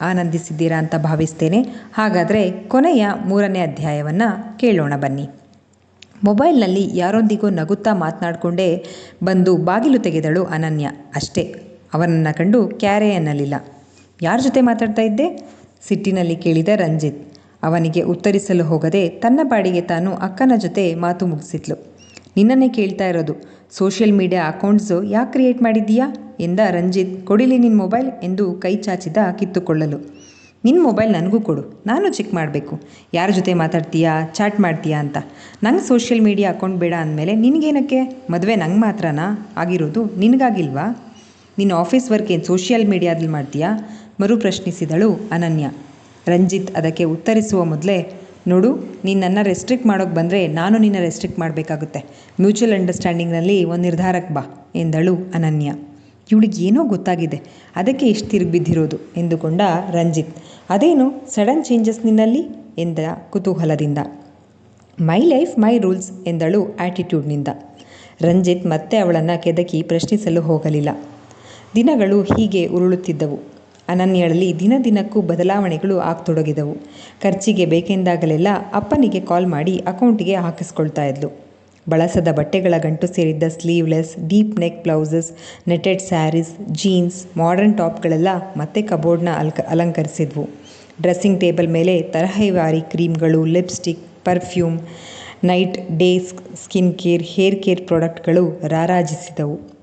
ಆನಂದಿಸಿದ್ದೀರಾ ಅಂತ ಭಾವಿಸ್ತೇನೆ. ಹಾಗಾದರೆ ಕೊನೆಯ ಮೂರನೇ ಅಧ್ಯಾಯವನ್ನು ಕೇಳೋಣ ಬನ್ನಿ. ಮೊಬೈಲ್ನಲ್ಲಿ ಯಾರೊಂದಿಗೋ ನಗುತ್ತಾ ಮಾತನಾಡಿಕೊಂಡೇ ಬಂದು ಬಾಗಿಲು ತೆಗೆದಳು ಅನನ್ಯ. ಅಷ್ಟೇ, ಅವನನ್ನು ಕಂಡು ಕ್ಯಾರೆ ಅನ್ನಲಿಲ್ಲ. ಯಾರ ಜೊತೆ ಮಾತಾಡ್ತಾ ಇದ್ದೆ? ಸಿಟ್ಟಿನಲ್ಲಿ ಕೇಳಿದ ರಂಜಿತ್. ಅವನಿಗೆ ಉತ್ತರಿಸಲು ಹೋಗದೆ ತನ್ನ ಪಾಡಿಗೆ ತಾನು ಅಕ್ಕನ ಜೊತೆ ಮಾತು ಮುಗಿಸಿದ್ಲು. ನಿನ್ನನ್ನೇ ಕೇಳ್ತಾ ಇರೋದು. ಸೋಷಿಯಲ್ ಮೀಡಿಯಾ ಅಕೌಂಟ್ಸು ಯಾಕೆ ಕ್ರಿಯೇಟ್ ಮಾಡಿದ್ದೀಯಾ? ಎಂದ ರಂಜಿತ್, ಕೊಡಿಲಿ ನಿನ್ನ ಮೊಬೈಲ್ ಎಂದು ಕೈ ಚಾಚಿದ ಕಿತ್ತುಕೊಳ್ಳಲು. ನಿನ್ನ ಮೊಬೈಲ್ ನನಗೂ ಕೊಡು, ನಾನು ಚೆಕ್ ಮಾಡಬೇಕು. ಯಾರ ಜೊತೆ ಮಾತಾಡ್ತೀಯಾ, ಚಾಟ್ ಮಾಡ್ತೀಯಾ ಅಂತ. ನಂಗೆ ಸೋಷಿಯಲ್ ಮೀಡಿಯಾ ಅಕೌಂಟ್ ಬೇಡ ಅಂದಮೇಲೆ ನಿನಗೇನಕ್ಕೆ? ಮದುವೆ ನಂಗೆ ಮಾತ್ರನಾ? ಆಗಿರೋದು ನಿನಗಾಗಿಲ್ವಾ? ನಿನ್ನ ಆಫೀಸ್ ವರ್ಕ್ ಏನು ಸೋಷಿಯಲ್ ಮೀಡಿಯಾದಲ್ಲಿ ಮಾಡ್ತೀಯಾ? ಮರು ಪ್ರಶ್ನಿಸಿದಳು ಅನನ್ಯ. ರಂಜಿತ್ ಅದಕ್ಕೆ ಉತ್ತರಿಸುವ ಮೊದಲೇ ನೋಡು ನೀನು ನನ್ನ ರೆಸ್ಟ್ರಿಕ್ಟ್ ಮಾಡೋಕೆ ಬಂದರೆ ನಾನು ನಿನ್ನ ರೆಸ್ಟ್ರಿಕ್ಟ್ ಮಾಡಬೇಕಾಗುತ್ತೆ. ಮ್ಯೂಚುವಲ್ ಅಂಡರ್ಸ್ಟ್ಯಾಂಡಿಂಗ್ನಲ್ಲಿ ಒಂದು ನಿರ್ಧಾರಕ್ಕೆ ಬಾ, ಎಂದಳು ಅನನ್ಯ. ಇವಳಿಗೆ ಏನೋ ಗೊತ್ತಾಗಿದೆ, ಅದಕ್ಕೆ ಇಷ್ಟು ತಿರುಗಿ ಬಿದ್ದಿರೋದು, ಎಂದುಕೊಂಡ ರಂಜಿತ್. ಅದೇನು ಸಡನ್ ಚೇಂಜಸ್ ನಿನ್ನಲ್ಲಿ? ಎಂದ ಕುತೂಹಲದಿಂದ. ಮೈ ಲೈಫ್ ಮೈ ರೂಲ್ಸ್ ಎಂದಳು ಆ್ಯಟಿಟ್ಯೂಡ್ನಿಂದ ರಂಜಿತ್ ಮತ್ತೆ ಅವಳನ್ನು ಕೆದಕಿ ಪ್ರಶ್ನಿಸಲು ಹೋಗಲಿಲ್ಲ. ದಿನಗಳು ಹೀಗೆ ಉರುಳುತ್ತಿದ್ದವು. ಅನನ್ಯಳಲ್ಲಿ ದಿನ ದಿನಕ್ಕೂ ಬದಲಾವಣೆಗಳು ಆಗ್ತೊಡಗಿದವು. ಖರ್ಚಿಗೆ ಬೇಕೆಂದಾಗಲೆಲ್ಲ ಅಪ್ಪನಿಗೆ ಕಾಲ್ ಮಾಡಿ ಅಕೌಂಟಿಗೆ ಹಾಕಿಸ್ಕೊಳ್ತಾ ಇದ್ಲು. ಬಳಸದ ಬಟ್ಟೆಗಳ ಗಂಟು ಸೇರಿದ್ದ sleeveless deep neck blouses netted saris jeans modern ಟಾಪ್ಗಳೆಲ್ಲ ಮತ್ತೆ ಕಬೋರ್ಡ್ನ ಅಲ್ಕ, ಅಲಂಕರಿಸಿದ್ವು. ಡ್ರೆಸ್ಸಿಂಗ್ ಟೇಬಲ್ ಮೇಲೆ ತರಹೇವಾರಿ ಕ್ರೀಮ್ಗಳು lipstick perfume night day skin care hair care ಪ್ರಾಡಕ್ಟ್ಗಳು ರಾರಾಜಿಸಿದವು.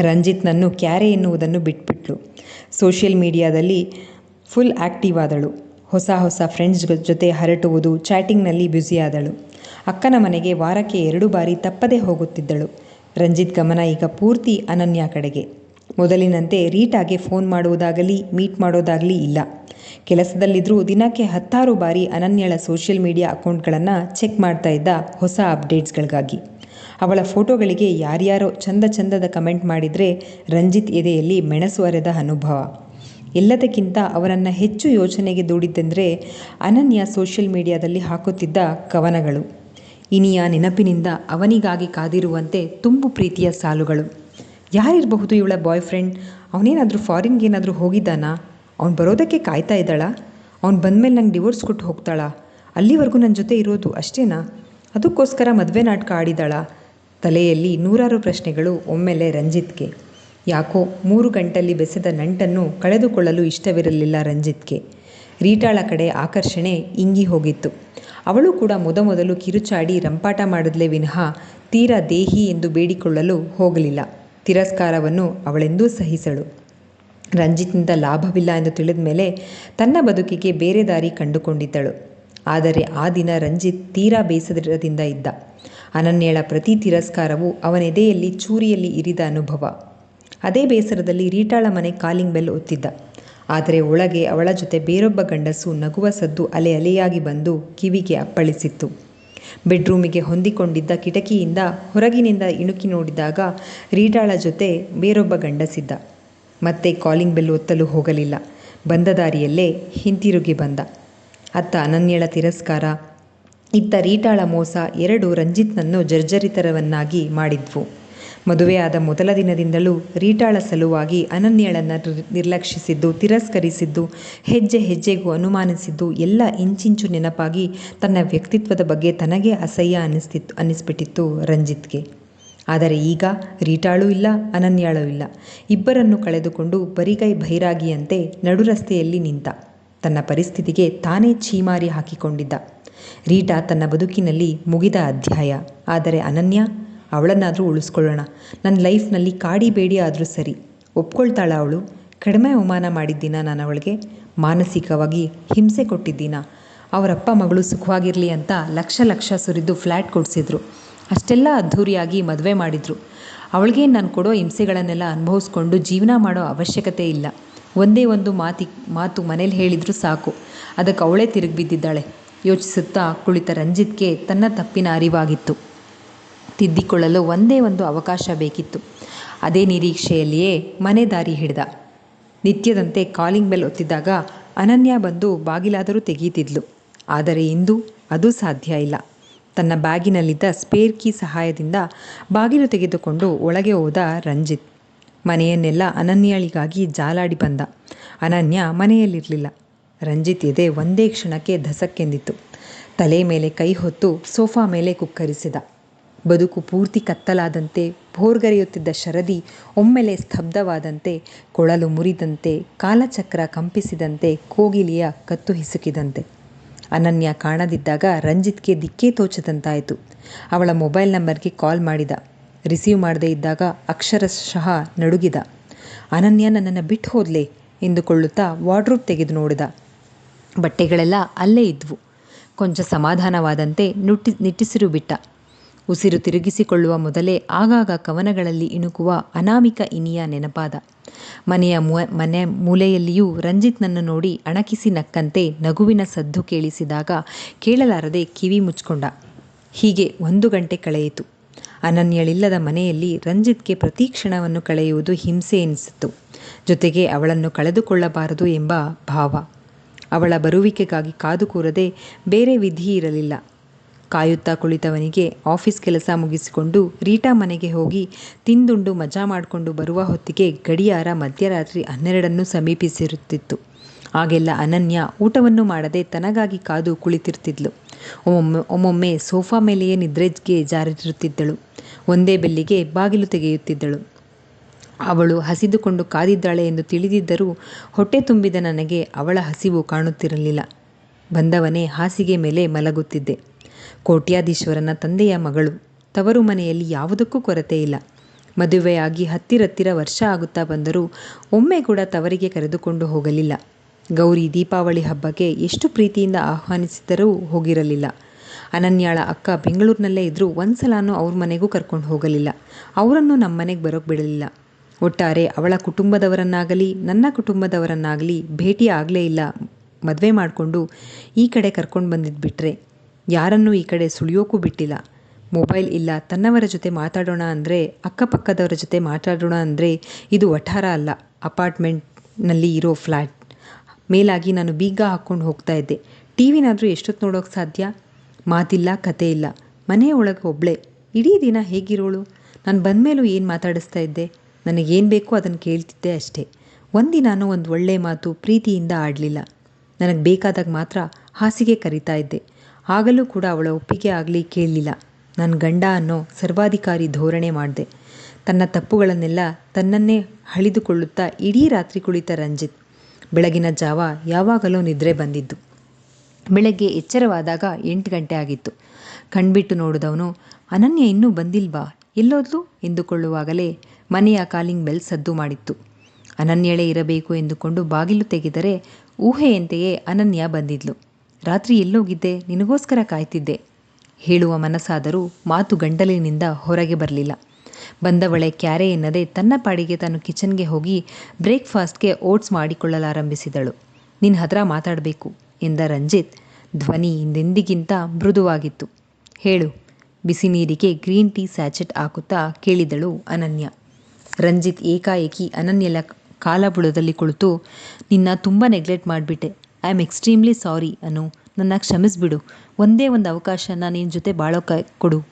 ರಂಜಿತ್ನನ್ನು ಕ್ಯಾರೆ ಎನ್ನುವುದನ್ನು ಬಿಟ್ಬಿಟ್ಲು. ಸೋಷಿಯಲ್ ಮೀಡಿಯಾದಲ್ಲಿ ಫುಲ್ ಆ್ಯಕ್ಟಿವ್ ಆದಳು. ಹೊಸ ಹೊಸ ಫ್ರೆಂಡ್ಸ್ ಜೊತೆ ಹರಟುವುದು, ಚಾಟಿಂಗ್ನಲ್ಲಿ ಬ್ಯುಸಿಯಾದಳು ಅಕ್ಕನ ಮನೆಗೆ ವಾರಕ್ಕೆ ಎರಡು ಬಾರಿ ತಪ್ಪದೇ ಹೋಗುತ್ತಿದ್ದಳು. ರಂಜಿತ್ ಗಮನ ಈಗ ಪೂರ್ತಿ ಅನನ್ಯ ಕಡೆಗೆ. ಮೊದಲಿನಂತೆ ರೀಟಾಗೆ ಫೋನ್ ಮಾಡುವುದಾಗಲಿ, ಮೀಟ್ ಮಾಡೋದಾಗಲಿ ಇಲ್ಲ. ಕೆಲಸದಲ್ಲಿದ್ದರೂ ದಿನಕ್ಕೆ ಹತ್ತಾರು ಬಾರಿ ಅನನ್ಯಳ ಸೋಷಿಯಲ್ ಮೀಡಿಯಾ ಅಕೌಂಟ್ಗಳನ್ನು ಚೆಕ್ ಮಾಡ್ತಾ ಇದ್ದ ಹೊಸ ಅಪ್ಡೇಟ್ಸ್ಗಳಿಗಾಗಿ. ಅವಳ ಫೋಟೋಗಳಿಗೆ ಯಾರ್ಯಾರೋ ಚಂದ ಚಂದದ ಕಮೆಂಟ್ ಮಾಡಿದರೆ ರಂಜಿತ್ ಎದೆಯಲ್ಲಿ ಮೆಣಸು ಅರೆದ ಅನುಭವ. ಎಲ್ಲದಕ್ಕಿಂತ ಅವರನ್ನು ಹೆಚ್ಚು ಯೋಚನೆಗೆ ದೂಡಿದ್ದೆಂದರೆ ಅನನ್ಯ ಸೋಷಿಯಲ್ ಮೀಡಿಯಾದಲ್ಲಿ ಹಾಕುತ್ತಿದ್ದ ಕವನಗಳು. ಇನಿಯ ನೆನಪಿನಿಂದ ಅವನಿಗಾಗಿ ಕಾದಿರುವಂತೆ ತುಂಬು ಪ್ರೀತಿಯ ಸಾಲುಗಳು. ಯಾರಿರಬಹುದು ಇವಳ ಬಾಯ್ ಫ್ರೆಂಡ್ ಅವನೇನಾದರೂ ಫಾರಿನ್ಗೇನಾದರೂ ಹೋಗಿದ್ದಾನಾ? ಅವ್ನು ಬರೋದಕ್ಕೆ ಕಾಯ್ತಾ ಇದ್ದಾಳಾ? ಅವ್ನು ಬಂದಮೇಲೆ ನಂಗೆ ಡಿವೋರ್ಸ್ ಕೊಟ್ಟು ಹೋಗ್ತಾಳಾ? ಅಲ್ಲಿವರೆಗೂ ನನ್ನ ಜೊತೆ ಇರೋದು ಅಷ್ಟೇನಾ? ಅದಕ್ಕೋಸ್ಕರ ಮದುವೆ ನಾಟಕ ಆಡಿದಾಳಾ ತಲೆಯಲ್ಲಿ ನೂರಾರು ಪ್ರಶ್ನೆಗಳು, ಒಮ್ಮೆಲೆ ರಂಜಿತ್ಗೆ. ಯಾಕೋ ಮೂರು ಗಂಟಲ್ಲಿ ಬೆಸೆದ ನಂಟನ್ನು ಕಳೆದುಕೊಳ್ಳಲು ಇಷ್ಟವಿರಲಿಲ್ಲ ರಂಜಿತ್ಗೆ. ರೀಟಾಳ ಕಡೆ ಆಕರ್ಷಣೆ ಇಂಗಿ ಹೋಗಿತ್ತು. ಅವಳು ಕೂಡ ಮೊದಮೊದಲು ಕಿರುಚಾಡಿ ರಂಪಾಟ ಮಾಡಿದ್ಲೇ ವಿನಃ ತೀರಾ ದೇಹಿ ಎಂದು ಬೇಡಿಕೊಳ್ಳಲು ಹೋಗಲಿಲ್ಲ. ತಿರಸ್ಕಾರವನ್ನು ಅವಳೆಂದೂ ಸಹಿಸಳು. ರಂಜಿತ್ನಿಂದ ಲಾಭವಿಲ್ಲ ಎಂದು ತಿಳಿದ ಮೇಲೆ ತನ್ನ ಬದುಕಿಗೆ ಬೇರೆ ದಾರಿ ಕಂಡುಕೊಂಡಿದ್ದಳು. ಆದರೆ ಆ ದಿನ ರಂಜಿತ್ ತೀರಾ ಬೇಸರದಿಂದ ಇದ್ದ. ಅನನ್ಯಳ ಪ್ರತಿ ತಿರಸ್ಕಾರವು ಅವನೆದೆಯಲ್ಲಿ ಚೂರಿಯಲ್ಲಿ ಇರಿದ ಅನುಭವ. ಅದೇ ಬೇಸರದಲ್ಲಿ ರೀಟಾಳ ಮನೆ ಕಾಲಿಂಗ್ ಬೆಲ್ ಒತ್ತಿದ್ದ. ಆದರೆ ಒಳಗೆ ಅವಳ ಜೊತೆ ಬೇರೊಬ್ಬ ಗಂಡಸು ನಗುವ ಸದ್ದು ಅಲೆ ಅಲೆಯಾಗಿ ಬಂದು ಕಿವಿಗೆ ಅಪ್ಪಳಿಸಿತ್ತು. ಬೆಡ್ರೂಮಿಗೆ ಹೊಂದಿಕೊಂಡಿದ್ದ ಕಿಟಕಿಯಿಂದ ಹೊರಗಿನಿಂದ ಇಣುಕಿ ನೋಡಿದಾಗ ರೀಟಾಳ ಜೊತೆ ಬೇರೊಬ್ಬ ಗಂಡಸಿದ್ದ. ಮತ್ತೆ ಕಾಲಿಂಗ್ ಬೆಲ್ ಒತ್ತಲು ಹೋಗಲಿಲ್ಲ. ಬಂದ ದಾರಿಯಲ್ಲೇ ಹಿಂತಿರುಗಿ ಬಂದ. ಅತ್ತ ಅನನ್ಯಳ ತಿರಸ್ಕಾರ. ಇತ್ತ ರೀಟಾಳ ಮೋಸ ಎರಡು ರಂಜಿತ್ನನ್ನು ಜರ್ಜರಿತರವನ್ನಾಗಿ ಮಾಡಿದ್ವು. ಮದುವೆಯಾದ ಮೊದಲ ದಿನದಿಂದಲೂ ರೀಟಾಳ ಸಲುವಾಗಿ ಅನನ್ಯಳನ್ನು ನಿರ್ಲಕ್ಷಿಸಿದ್ದು, ತಿರಸ್ಕರಿಸಿದ್ದು, ಹೆಜ್ಜೆ ಹೆಜ್ಜೆಗೂ ಅನುಮಾನಿಸಿದ್ದು, ಎಲ್ಲ ಇಂಚಿಂಚು ನೆನಪಾಗಿ ತನ್ನ ವ್ಯಕ್ತಿತ್ವದ ಬಗ್ಗೆ ತನಗೇ ಅಸಹ್ಯ ಅನ್ನಿಸ್ತಿತ್ತು ಅನ್ನಿಸ್ಬಿಟ್ಟಿತ್ತು ರಂಜಿತ್ಗೆ. ಆದರೆ ಈಗ ರೀಟಾಳೂ ಇಲ್ಲ ಅನನ್ಯಾಳೂ ಇಲ್ಲ. ಇಬ್ಬರನ್ನು ಕಳೆದುಕೊಂಡು ಬರಿಗೈ ಭೈರಾಗಿಯಂತೆ ನಡುರಸ್ತೆಯಲ್ಲಿ ನಿಂತ. ತನ್ನ ಪರಿಸ್ಥಿತಿಗೆ ತಾನೇ ಛೀಮಾರಿ ಹಾಕಿಕೊಂಡಿದ್ದ. ರೀಟಾ ತನ್ನ ಬದುಕಿನಲ್ಲಿ ಮುಗಿದ ಅಧ್ಯಾಯ. ಆದರೆ ಅನನ್ಯ, ಅವಳನ್ನಾದರೂ ಉಳಿಸ್ಕೊಳ್ಳೋಣ. ನನ್ನ ಲೈಫ್ನಲ್ಲಿ ಕಾಡಿ ಬೇಡಿ ಆದರೂ ಸರಿ. ಒಪ್ಕೊಳ್ತಾಳ ಅವಳು. ಕಡಿಮೆ ಅವಮಾನ ಮಾಡಿದ್ದೀನ ನಾನು ಅವಳಿಗೆ? ಮಾನಸಿಕವಾಗಿ ಹಿಂಸೆ ಕೊಟ್ಟಿದ್ದೀನ? ಅವರಪ್ಪ ಮಗಳು ಸುಖವಾಗಿರಲಿ ಅಂತ ಲಕ್ಷ ಲಕ್ಷ ಸುರಿದು ಫ್ಲ್ಯಾಟ್ ಕೊಡಿಸಿದ್ರು. ಅಷ್ಟೆಲ್ಲ ಅದ್ಧೂರಿಯಾಗಿ ಮದುವೆ ಮಾಡಿದರು. ಅವಳಿಗೆ ನಾನು ಕೊಡೋ ಹಿಂಸೆಗಳನ್ನೆಲ್ಲ ಅನುಭವಿಸ್ಕೊಂಡು ಜೀವನ ಮಾಡೋ ಅವಶ್ಯಕತೆ ಇಲ್ಲ. ಒಂದೇ ಒಂದು ಮಾತಿ, ಮಾತು ಮನೇಲಿ ಹೇಳಿದರೂ ಸಾಕು. ಅದಕ್ಕೆ ಅವಳೇ ತಿರುಗಿ ಬಿದ್ದಿದ್ದಾಳೆ. ಯೋಚಿಸುತ್ತಾ ಕುಳಿತ ರಂಜಿತ್ಗೆ ತನ್ನ ತಪ್ಪಿನ ಅರಿವಾಗಿತ್ತು. ತಿದ್ದಿಕೊಳ್ಳಲು ಒಂದೇ ಒಂದು ಅವಕಾಶ ಬೇಕಿತ್ತು. ಅದೇ ನಿರೀಕ್ಷೆಯಲ್ಲಿಯೇ ಮನೆ ದಾರಿ ಹಿಡಿದ. ನಿತ್ಯದಂತೆ ಕಾಲಿಂಗ್ ಬೆಲ್ ಒತ್ತಿದಾಗ ಅನನ್ಯ ಬಂದು ಬಾಗಿಲಾದರೂ ತೆಗೀತಿದ್ಲು. ಆದರೆ ಇಂದು ಅದು ಸಾಧ್ಯ ಇಲ್ಲ. ತನ್ನ ಬ್ಯಾಗಿನಲ್ಲಿದ್ದ ಸ್ಪೇರ್ ಕೀ ಸಹಾಯದಿಂದ ಬಾಗಿಲು ತೆಗೆದುಕೊಂಡು ಒಳಗೆ ಹೋದ ರಂಜಿತ್. ಮನೆಯನ್ನೆಲ್ಲ ಅನನ್ಯಳಿಗಾಗಿ ಜಾಲಾಡಿ ಬಂದ. ಅನನ್ಯ ಮನೆಯಲ್ಲಿರಲಿಲ್ಲ. ರಂಜಿತ್ ಎದೆ ಒಂದೇ ಕ್ಷಣಕ್ಕೆ ಧಸಕ್ಕೆಂದಿತ್ತು. ತಲೆ ಮೇಲೆ ಕೈ ಹೊತ್ತು ಸೋಫಾ ಮೇಲೆ ಕುಕ್ಕರಿಸಿದ. ಬದುಕು ಪೂರ್ತಿ ಕತ್ತಲಾದಂತೆ, ಭೋರ್ಗರೆಯುತ್ತಿದ್ದ ಶರದಿ ಒಮ್ಮೆಲೆ ಸ್ತಬ್ಧವಾದಂತೆ, ಕೊಳಲು ಮುರಿದಂತೆ, ಕಾಲಚಕ್ರ ಕಂಪಿಸಿದಂತೆ, ಕೋಗಿಲಿಯ ಕತ್ತು ಹಿಸುಕಿದಂತೆ. ಅನನ್ಯ ಕಾಣದಿದ್ದಾಗ ರಂಜಿತ್ಗೆ ದಿಕ್ಕೇ ತೋಚದಂತಾಯಿತು. ಅವಳ ಮೊಬೈಲ್ ನಂಬರ್ಗೆ ಕಾಲ್ ಮಾಡಿದ. ರಿಸೀವ್ ಮಾಡದೇ ಇದ್ದಾಗ ಅಕ್ಷರಶಃ ನಡುಗಿದ. ಅನನ್ಯ ನನ್ನನ್ನು ಬಿಟ್ಟು ಹೋದ್ಲೆ ಎಂದುಕೊಳ್ಳುತ್ತಾ ವಾರ್ಡ್ರೋಬ್ ತೆಗೆದು ನೋಡಿದ. ಬಟ್ಟೆಗಳೆಲ್ಲ ಅಲ್ಲೇ ಇದ್ವು. ಕೊಂಚ ಸಮಾಧಾನವಾದಂತೆ ನುಟ್ಟಿ, ನಿಟ್ಟಿಸಿರು ಬಿಟ್ಟ. ಉಸಿರು ತಿರುಗಿಸಿಕೊಳ್ಳುವ ಮೊದಲೇ ಆಗಾಗ ಕವನಗಳಲ್ಲಿ ಇಣುಕುವ ಅನಾಮಿಕ ಇನಿಯ ನೆನಪಾದ. ಮನೆಯ ಮನೆ ಮೂಲೆಯಲ್ಲಿಯೂ ರಂಜಿತ್ನನ್ನು ನೋಡಿ ಅಣಕಿಸಿ ನಕ್ಕಂತೆ ನಗುವಿನ ಸದ್ದು ಕೇಳಿಸಿದಾಗ ಕೇಳಲಾರದೆ ಕಿವಿ ಮುಚ್ಕೊಂಡ ಹೀಗೆ ಒಂದು ಗಂಟೆ ಕಳೆಯಿತು. ಅನನ್ಯಳಿಲ್ಲದ ಮನೆಯಲ್ಲಿ ರಂಜಿತ್ಗೆ ಪ್ರತಿ ಕ್ಷಣವನ್ನು ಕಳೆಯುವುದು ಹಿಂಸೆ ಎನಿಸಿತು ಜೊತೆಗೆ ಅವಳನ್ನು ಕಳೆದುಕೊಳ್ಳಬಾರದು ಎಂಬ ಭಾವ. ಅವಳ ಬರುವಿಕೆಗಾಗಿ ಕಾದು ಕೂರದೆ ಬೇರೆ ವಿಧಿ ಇರಲಿಲ್ಲ. ಕಾಯುತ್ತಾ ಕುಳಿತವನಿಗೆ ಆಫೀಸ್ ಕೆಲಸ ಮುಗಿಸಿಕೊಂಡು ರೀಟಾ ಮನೆಗೆ ಹೋಗಿ ತಿಂದುಂಡು ಮಜಾ ಮಾಡಿಕೊಂಡು ಬರುವ ಹೊತ್ತಿಗೆ ಗಡಿಯಾರ ಮಧ್ಯರಾತ್ರಿ ಹನ್ನೆರಡನ್ನು ಸಮೀಪಿಸಿರುತ್ತಿತ್ತು. ಆಗೆಲ್ಲ ಅನನ್ಯ ಊಟವನ್ನು ಮಾಡದೆ ತನಗಾಗಿ ಕಾದು ಕುಳಿತಿರ್ತಿದ್ಲು. ಒಮ್ಮೊಮ್ಮೆ ಒಮ್ಮೊಮ್ಮೆ ಸೋಫಾ ಮೇಲೆಯೇ ನಿದ್ರೆಜ್ಗೆ ಜಾರಿರುತ್ತಿದ್ದಳು. ಒಂದೇ ಬೆಲ್ಲಿಗೆ ಬಾಗಿಲು ತೆಗೆಯುತ್ತಿದ್ದಳು. ಅವಳು ಹಸಿದುಕೊಂಡು ಕಾದಿದ್ದಾಳೆ ಎಂದು ತಿಳಿದಿದ್ದರೂ ಹೊಟ್ಟೆ ತುಂಬಿದ ನನಗೆ ಅವಳ ಹಸಿವು ಕಾಣುತ್ತಿರಲಿಲ್ಲ. ಬಂದವನೇ ಹಾಸಿಗೆ ಮೇಲೆ ಮಲಗುತ್ತಿದ್ದೆ. ಕೋಟ್ಯಾಧೀಶ್ವರನ ತಂದೆಯ ಮಗಳು. ತವರು ಮನೆಯಲ್ಲಿ ಯಾವುದಕ್ಕೂ ಕೊರತೆ ಇಲ್ಲ. ಮದುವೆಯಾಗಿ ಹತ್ತಿರತ್ತಿರ ವರ್ಷ ಆಗುತ್ತಾ ಬಂದರೂ ಒಮ್ಮೆ ಕೂಡ ತವರಿಗೆ ಕರೆದುಕೊಂಡು ಹೋಗಲಿಲ್ಲ. ಗೌರಿ ದೀಪಾವಳಿ ಹಬ್ಬಕ್ಕೆ ಎಷ್ಟು ಪ್ರೀತಿಯಿಂದ ಆಹ್ವಾನಿಸಿದರೂ ಹೋಗಿರಲಿಲ್ಲ. ಅನನ್ಯಾಳ ಅಕ್ಕ ಬೆಂಗಳೂರಿನಲ್ಲೇ ಇದ್ದರೂ ಒಂದು ಸಲನೂ ಅವ್ರ ಮನೆಗೂ ಕರ್ಕೊಂಡು ಹೋಗಲಿಲ್ಲ. ಅವರನ್ನು ನಮ್ಮ ಮನೆಗೆ ಬರೋಕ್ಕೆ ಬಿಡಲಿಲ್ಲ. ಒಟ್ಟಾರೆ ಅವಳ ಕುಟುಂಬದವರನ್ನಾಗಲಿ, ನನ್ನ ಕುಟುಂಬದವರನ್ನಾಗಲಿ ಭೇಟಿ ಆಗಲೇ ಇಲ್ಲ. ಮದುವೆ ಮಾಡಿಕೊಂಡು ಈ ಕಡೆ ಕರ್ಕೊಂಡು ಬಂದಿದ್ದು ಬಿಟ್ಟರೆ ಯಾರನ್ನೂ ಈ ಕಡೆ ಸುಳಿಯೋಕ್ಕೂ ಬಿಟ್ಟಿಲ್ಲ. ಮೊಬೈಲ್ ಇಲ್ಲ, ತನ್ನವರ ಜೊತೆ ಮಾತಾಡೋಣ ಅಂದರೆ ಅಕ್ಕಪಕ್ಕದವರ ಜೊತೆ ಮಾತಾಡೋಣ ಅಂದರೆ ಇದು ಒಠಾರ ಅಲ್ಲ. ಅಪಾರ್ಟ್ಮೆಂಟ್ನಲ್ಲಿ ಇರೋ ಫ್ಲ್ಯಾಟ್ ಮೇಲಾಗಿ ನಾನು ಬೀಗ ಹಾಕ್ಕೊಂಡು ಹೋಗ್ತಾ ಇದ್ದೆ. ಟಿ ವಿನಾದರೂ ಎಷ್ಟೊತ್ತು ನೋಡೋಕ್ಕೆ ಸಾಧ್ಯ? ಮಾತಿಲ್ಲ, ಕತೆ ಇಲ್ಲ. ಮನೆ ಒಳಗೆ ಇಡೀ ದಿನ ಹೇಗಿರೋಳು? ನಾನು ಬಂದಮೇಲೂ ಏನು ಮಾತಾಡಿಸ್ತಾ ಇದ್ದೆ? ನನಗೇನು ಬೇಕೋ ಅದನ್ನು ಕೇಳ್ತಿದ್ದೆ ಅಷ್ಟೇ. ಒಂದಿನಾನು ಒಂದು ಒಳ್ಳೆಯ ಮಾತು ಪ್ರೀತಿಯಿಂದ ಆಡಲಿಲ್ಲ. ನನಗೆ ಬೇಕಾದಾಗ ಮಾತ್ರ ಹಾಸಿಗೆ ಕರಿತಾ ಇದ್ದೆ. ಆಗಲೂ ಕೂಡ ಅವಳ ಒಪ್ಪಿಗೆ ಆಗಲಿ ಕೇಳಲಿಲ್ಲ. ನನ್ನ ಗಂಡ ಅನ್ನೋ ಸರ್ವಾಧಿಕಾರಿ ಧೋರಣೆ ಮಾಡಿದೆ. ತನ್ನ ತಪ್ಪುಗಳನ್ನೆಲ್ಲ ತನ್ನನ್ನೇ ಹಳಿದುಕೊಳ್ಳುತ್ತಾ ಇಡೀ ರಾತ್ರಿ ಕುಳಿತ ರಂಜಿತ್. ಬೆಳಗಿನ ಜಾವ ಯಾವಾಗಲೂ ನಿದ್ರೆ ಬಂದಿದ್ದು. ಬೆಳಗ್ಗೆ ಎಚ್ಚರವಾದಾಗ ಎಂಟು ಗಂಟೆ ಆಗಿತ್ತು. ಕಣ್ಬಿಟ್ಟು ನೋಡಿದವನು, ಅನನ್ಯ ಇನ್ನೂ ಬಂದಿಲ್ವಾ? ಎಲ್ಲೋದ್ಲು? ಎಂದುಕೊಳ್ಳುವಾಗಲೇ ಮನೆಯ ಕಾಲಿಂಗ್ ಬೆಲ್ ಸದ್ದು ಮಾಡಿತ್ತು. ಅನನ್ಯಳೇ ಇರಬೇಕು ಎಂದುಕೊಂಡು ಬಾಗಿಲು ತೆಗೆದರೆ ಊಹೆಯಂತೆಯೇ ಅನನ್ಯ ಬಂದಿದ್ಲು. ರಾತ್ರಿ ಎಲ್ಲೋಗಿದ್ದೆ? ನಿನಗೋಸ್ಕರ ಕಾಯ್ತಿದ್ದೆ. ಹೇಳುವ ಮನಸ್ಸಾದರೂ ಮಾತು ಗಂಡಲಿನಿಂದ ಹೊರಗೆ ಬರಲಿಲ್ಲ. ಬಂದವಳೆ ಕ್ಯಾರೆ ಎನ್ನದೆ ತನ್ನ ಪಾಡಿಗೆ ತಾನು ಕಿಚನ್ಗೆ ಹೋಗಿ ಬ್ರೇಕ್ಫಾಸ್ಟ್ಗೆ ಓಟ್ಸ್ ಮಾಡಿಕೊಳ್ಳಲಾರಂಭಿಸಿದಳು. ನಿನ್ನ ಹತ್ರ ಮಾತಾಡಬೇಕು. ಎಂದ ರಂಜಿತ್, ಧ್ವನಿ ಹಿಂದೆಂದಿಗಿಂತ ಮೃದುವಾಗಿತ್ತು. ಹೇಳು, ಬಿಸಿ ನೀರಿಗೆ ಗ್ರೀನ್ ಟೀ ಸ್ಯಾಚೆಟ್ ಹಾಕುತ್ತಾ? ಕೇಳಿದಳು ಅನನ್ಯ. ರಂಜಿತ್ ಏಕಾಏಕಿ ಅನನ್ಯಲ ಕಾಲಬುಡದಲ್ಲಿ ಕುಳಿತು, ನಿನ್ನ ತುಂಬ ನೆಗ್ಲೆಕ್ಟ್ ಮಾಡಿಬಿಟ್ಟೆ. I am extremely sorry Anu. ನನ್ನ ಕ್ಷಮಿಸ್ಬಿಡು. ಒಂದೇ ಒಂದು ಅವಕಾಶನ ನಿನ್ನ ಜೊತೆ ಬಾಳೋಕ ಕೊಡು.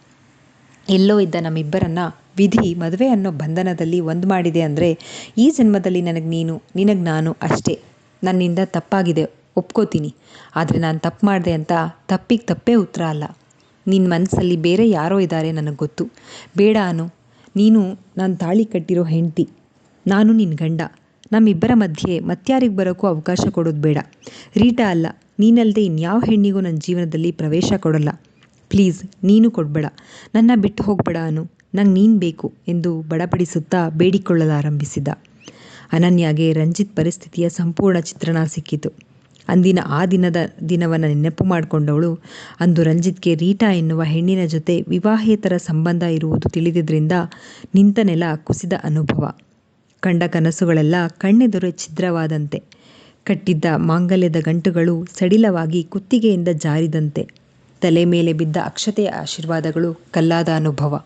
ಎಲ್ಲೋ ಇದ್ದ ನಮ್ಮಿಬ್ಬರನ್ನ ವಿಧಿ ಮದುವೆ ಅನ್ನೋ ಬಂಧನದಲ್ಲಿ ಒಂದು ಮಾಡಿದೆ ಅಂದರೆ ಈ ಜನ್ಮದಲ್ಲಿ ನನಗೆ ನೀನು, ನಿನಗೆ ನಾನು ಅಷ್ಟೇ. ನನ್ನಿಂದ ತಪ್ಪಾಗಿದೆ. ಒಪ್ಕೋತೀನಿ. ಆದರೆ ನಾನು ತಪ್ಪು ಮಾಡಿದೆ ಅಂತ ತಪ್ಪಿಗೆ ತಪ್ಪೇ ಉತ್ತರ ಅಲ್ಲ. ನಿನ್ನ ಮನಸ್ಸಲ್ಲಿ ಬೇರೆ ಯಾರೋ ಇದ್ದಾರೆ ನನಗೆ ಗೊತ್ತು. ಬೇಡ ಅನು. ನೀನು ನಾನು ತಾಳಿ ಕಟ್ಟಿರೋ ಹೆಂಡತಿ. ನಾನು ನಿನ್ನ ಗಂಡ. ನಮ್ಮಿಬ್ಬರ ಮಧ್ಯೆ ಮತ್ಯಾರಿಗೆ ಬರೋಕ್ಕೂ ಅವಕಾಶ ಕೊಡೋದು ಬೇಡ. ರೀಟಾ ಅಲ್ಲ. ನೀನಲ್ಲದೆ ಇನ್ಯಾವ ಹೆಣ್ಣಿಗೂ ನನ್ನ ಜೀವನದಲ್ಲಿ ಪ್ರವೇಶ ಕೊಡಲ್ಲ. ಪ್ಲೀಸ್, ನೀನು ಕೊಡಬೇಡ. ನನ್ನ ಬಿಟ್ಟು ಹೋಗಬೇಡ ಅನು. ನಂಗೆ ನೀನು ಬೇಕು ಎಂದು ಬಡಪಡಿಸುತ್ತಾ ಬೇಡಿಕೊಳ್ಳಲಾರಂಭಿಸಿದ. ಅನನ್ಯಾಗೆ ರಂಜಿತ್ ಪರಿಸ್ಥಿತಿಯ ಸಂಪೂರ್ಣ ಚಿತ್ರಣ ಸಿಕ್ಕಿತು. ಅಂದಿನ ಆ ದಿನದ ದಿನವನ್ನು ನೆನಪು ಮಾಡಿಕೊಂಡವಳು. ಅಂದು ರಂಜಿತ್ಗೆ ರೀಟಾ ಎನ್ನುವ ಹೆಣ್ಣಿನ ಜೊತೆ ವಿವಾಹೇತರ ಸಂಬಂಧ ಇರುವುದು ತಿಳಿದಿದ್ದರಿಂದ ನಿಂತ ನೆಲ ಕುಸಿದ ಅನುಭವ. ಕಂಡ ಕನಸುಗಳೆಲ್ಲ ಕಣ್ಣೆದುರೆ ಛಿದ್ರವಾದಂತೆ. ಕಟ್ಟಿದ್ದ ಮಾಂಗಲ್ಯದ ಗಂಟುಗಳು ಸಡಿಲವಾಗಿ ಕುತ್ತಿಗೆಯಿಂದ ಜಾರಿದಂತೆ. ತಲೆ ಮೇಲೆ ಬಿದ್ದ ಅಕ್ಷತೆಯ ಆಶೀರ್ವಾದಗಳು ಕಲ್ಲಾದ ಅನುಭವ.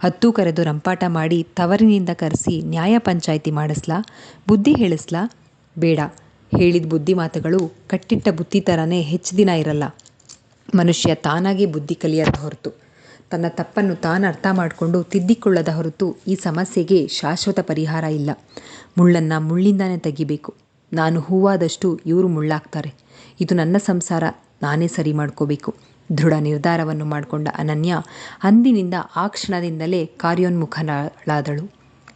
ಹತ್ತೂ ಕರೆದು ರಂಪಾಟ ಮಾಡಿ ತವರಿನಿಂದ ಕರೆಸಿ ನ್ಯಾಯ ಪಂಚಾಯಿತಿ ಮಾಡಿಸ್ಲಾ, ಬುದ್ಧಿ ಹೇಳಿಸ್ಲಾ? ಬೇಡ. ಹೇಳಿದ ಬುದ್ಧಿ ಮಾತುಗಳು ಕಟ್ಟಿಟ್ಟ ಬುತ್ತಿ ಥರನೇ ಹೆಚ್ಚು ದಿನ ಇರಲ್ಲ. ಮನುಷ್ಯ ತಾನಾಗಿ ಬುದ್ಧಿ ಕಲಿಯದ ಹೊರತು, ತನ್ನ ತಪ್ಪನ್ನು ತಾನು ಅರ್ಥ ಮಾಡಿಕೊಂಡು ತಿದ್ದಿಕೊಳ್ಳದ ಹೊರತು ಈ ಸಮಸ್ಯೆಗೆ ಶಾಶ್ವತ ಪರಿಹಾರ ಇಲ್ಲ. ಮುಳ್ಳನ್ನು ಮುಳ್ಳಿಂದಾನೇ ತೆಗಿಬೇಕು. ನಾನು ಹೂವಾದಷ್ಟು ಇವರು ಮುಳ್ಳಾಗ್ತಾರೆ. ಇದು ನನ್ನ ಸಂಸಾರ, ನಾನೇ ಸರಿ ಮಾಡ್ಕೋಬೇಕು. ದೃಢ ನಿರ್ಧಾರವನ್ನು ಮಾಡಿಕೊಂಡ ಅನನ್ಯ ಅಂದಿನಿಂದ ಆ ಕ್ಷಣದಿಂದಲೇ ಕಾರ್ಯೋನ್ಮುಖನಾದಳು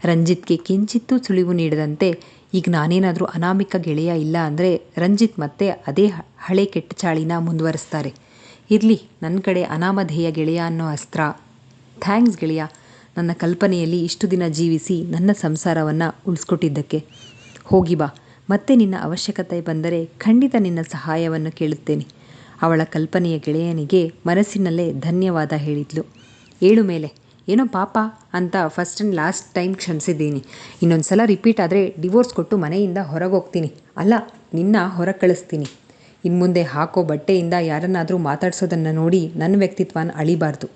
ರಂಜಿತ್ಗೆ ಕಿಂಚಿತ್ತೂ ಸುಳಿವು ನೀಡದಂತೆ ಈಗ ನಾನೇನಾದರೂ ಅನಾಮಿಕ ಗೆಳೆಯ ಇಲ್ಲ ಅಂದರೆ ರಂಜಿತ್ ಮತ್ತೆ ಅದೇ ಹಳೆ ಕೆಟ್ಟ ಚಾಳಿನ ಮುಂದುವರಿಸ್ತಾರೆ. ಇರಲಿ ನನ್ನ ಕಡೆ ಅನಾಮಧೇಯ ಗೆಳೆಯ ಅನ್ನೋ ಅಸ್ತ್ರ. ಥ್ಯಾಂಕ್ಸ್ ಗೆಳೆಯ, ನನ್ನ ಕಲ್ಪನೆಯಲ್ಲಿ ಇಷ್ಟು ದಿನ ಜೀವಿಸಿ ನನ್ನ ಸಂಸಾರವನ್ನು ಉಳಿಸ್ಕೊಟ್ಟಿದ್ದಕ್ಕೆ. ಹೋಗಿ ಬಾ, ಮತ್ತೆ ನಿನ್ನ ಅವಶ್ಯಕತೆ ಬಂದರೆ ಖಂಡಿತ ನಿನ್ನ ಸಹಾಯವನ್ನು ಕೇಳುತ್ತೇನೆ. ಅವಳ ಕಲ್ಪನೆಯ ಗೆಳೆಯನಿಗೆ ಮನಸ್ಸಿನಲ್ಲೇ ಧನ್ಯವಾದ ಹೇಳಿದ್ಲು. ಏಳು ಮೇಲೆ ಏನೋ ಪಾಪ ಅಂತ ಫಸ್ಟ್ ಆ್ಯಂಡ್ ಲಾಸ್ಟ್ ಟೈಮ್ ಕ್ಷಮಿಸಿದ್ದೀನಿ. ಇನ್ನೊಂದು ಸಲ ರಿಪೀಟ್ ಆದರೆ ಡಿವೋರ್ಸ್ ಕೊಟ್ಟು ಮನೆಯಿಂದ ಹೊರಗೆ ಹೋಗ್ತೀನಿ ಅಲ್ಲ, ನಿನ್ನ ಹೊರಗೆ ಕಳಿಸ್ತೀನಿ. ಇನ್ನು ಮುಂದೆ ಹಾಕೋ ಬಟ್ಟೆಯಿಂದ ಯಾರನ್ನಾದರೂ ಮಾತಾಡ್ಸೋದನ್ನು ನೋಡಿ ನನ್ನ ವ್ಯಕ್ತಿತ್ವನ ಅಳಿಬಾರ್ದು.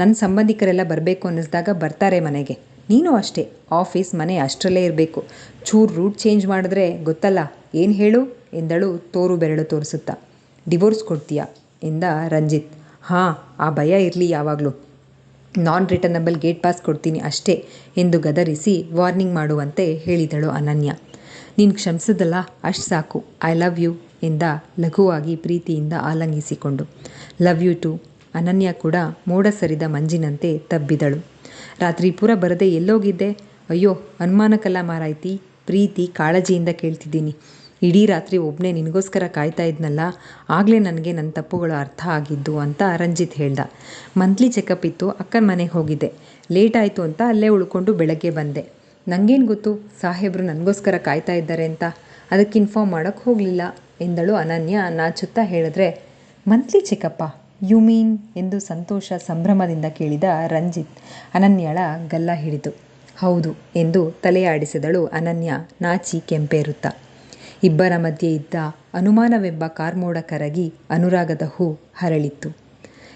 ನನ್ನ ಸಂಬಂಧಿಕರೆಲ್ಲ ಬರಬೇಕು ಅನ್ನಿಸ್ದಾಗ ಬರ್ತಾರೆ ಮನೆಗೆ. ನೀನು ಅಷ್ಟೇ ಆಫೀಸ್ ಮನೆ ಅಷ್ಟರಲ್ಲೇ ಇರಬೇಕು. ಚೂರು ರೂಟ್ ಚೇಂಜ್ ಮಾಡಿದ್ರೆ ಗೊತ್ತಲ್ಲ, ಏನು ಹೇಳು? ಎಂದಳು ತೋರು ಬೆರಳು ತೋರಿಸುತ್ತಾ. ಡಿವೋರ್ಸ್ ಕೊಡ್ತೀಯಾ? ಎಂದ ರಂಜಿತ್. ಹಾಂ, ಆ ಭಯ ಇರಲಿ ಯಾವಾಗಲೂ. ನಾನ್ ರಿಟರ್ನಬಲ್ ಗೇಟ್ ಪಾಸ್ ಕೊಡ್ತೀನಿ ಅಷ್ಟೇ ಎಂದು ಗದರಿಸಿ ವಾರ್ನಿಂಗ್ ಮಾಡುವಂತೆ ಹೇಳಿದಳು ಅನನ್ಯ. ನೀನು ಕ್ಷಮಿಸಿದಲ್ಲ ಅಷ್ಟು ಸಾಕು. ಐ ಲವ್ ಯು ಎಂದ ಲಘುವಾಗಿ ಪ್ರೀತಿಯಿಂದ ಆಲಂಗಿಸಿಕೊಂಡು. ಲವ್ ಯು ಟು ಅನನ್ಯ ಕೂಡ ಮೋಡ ಸರಿದ ಮಂಜಿನಂತೆ ತಬ್ಬಿದಳು. ರಾತ್ರಿ ಪೂರ ಬರದೆ ಎಲ್ಲೋಗಿದ್ದೆ? ಅಯ್ಯೋ ಅನುಮಾನಕ್ಕೆಲ್ಲ ಮಾರಾಯ್ತಿ. ಪ್ರೀತಿ ಕಾಳಜಿಯಿಂದ ಕೇಳ್ತಿದ್ದೀನಿ. ಇಡೀ ರಾತ್ರಿ ಒಬ್ಬನೇ ನಿನಗೋಸ್ಕರ ಕಾಯ್ತಾ ಇದ್ನಲ್ಲ, ಆಗಲೇ ನನಗೆ ನನ್ನ ತಪ್ಪುಗಳು ಅರ್ಥ ಆಗಿದ್ದು ಅಂತ ರಂಜಿತ್ ಹೇಳ್ದ. ಮಂತ್ಲಿ ಚೆಕಪ್ ಇತ್ತು, ಅಕ್ಕನ ಮನೆಗೆ ಹೋಗಿದ್ದೆ. ಲೇಟ್ ಆಯಿತು ಅಂತ ಅಲ್ಲೇ ಉಳ್ಕೊಂಡು ಬೆಳಗ್ಗೆ ಬಂದೆ. ನನಗೇನು ಗೊತ್ತು, ಸಾಹೇಬರು ನನಗೋಸ್ಕರ ಕಾಯ್ತಾ ಇದ್ದಾರೆ ಅಂತ. ಅದಕ್ಕೆ ಇನ್ಫಾರ್ಮ್ ಮಾಡೋಕ್ಕೆ ಹೋಗಲಿಲ್ಲ ಎಂದಳು ಅನನ್ಯ ನಾಚುತ್ತಾ ಹೇಳಿದ್ರೆ, ಮಂತ್ಲಿ ಚೆಕಪ್ಪ? ಯು ಮೀನ್ ಎಂದು ಸಂತೋಷ ಸಂಭ್ರಮದಿಂದ ಕೇಳಿದ ರಂಜಿತ್. ಅನನ್ಯಳ ಗಲ್ಲ ಹಿಡಿದು, ಹೌದು, ಎಂದು ತಲೆಯಾಡಿಸಿದಳು ಅನನ್ಯ ನಾಚಿ ಕೆಂಪೇರುತ್ತಾ. ಇಬ್ಬರ ಮಧ್ಯೆ ಇದ್ದ ಅನುಮಾನವೆಂಬ ಕಾರ್ಮೋಡ ಕರಗಿ ಅನುರಾಗದ ಹೂ ಹರಳಿತ್ತು.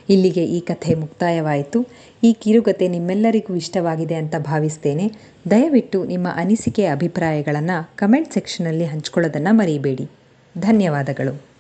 ಇಲ್ಲಿಗೆ ಈ ಕಥೆ ಮುಕ್ತಾಯವಾಯಿತು. ಈ ಕಿರುಕತೆ ನಿಮ್ಮೆಲ್ಲರಿಗೂ ಇಷ್ಟವಾಗಿದೆ ಅಂತ ಭಾವಿಸ್ತೇನೆ. ದಯವಿಟ್ಟು ನಿಮ್ಮ ಅನಿಸಿಕೆ ಅಭಿಪ್ರಾಯಗಳನ್ನು ಕಮೆಂಟ್ ಸೆಕ್ಷನಲ್ಲಿ ಹಂಚ್ಕೊಳ್ಳೋದನ್ನು ಮರೀಬೇಡಿ. ಧನ್ಯವಾದಗಳು.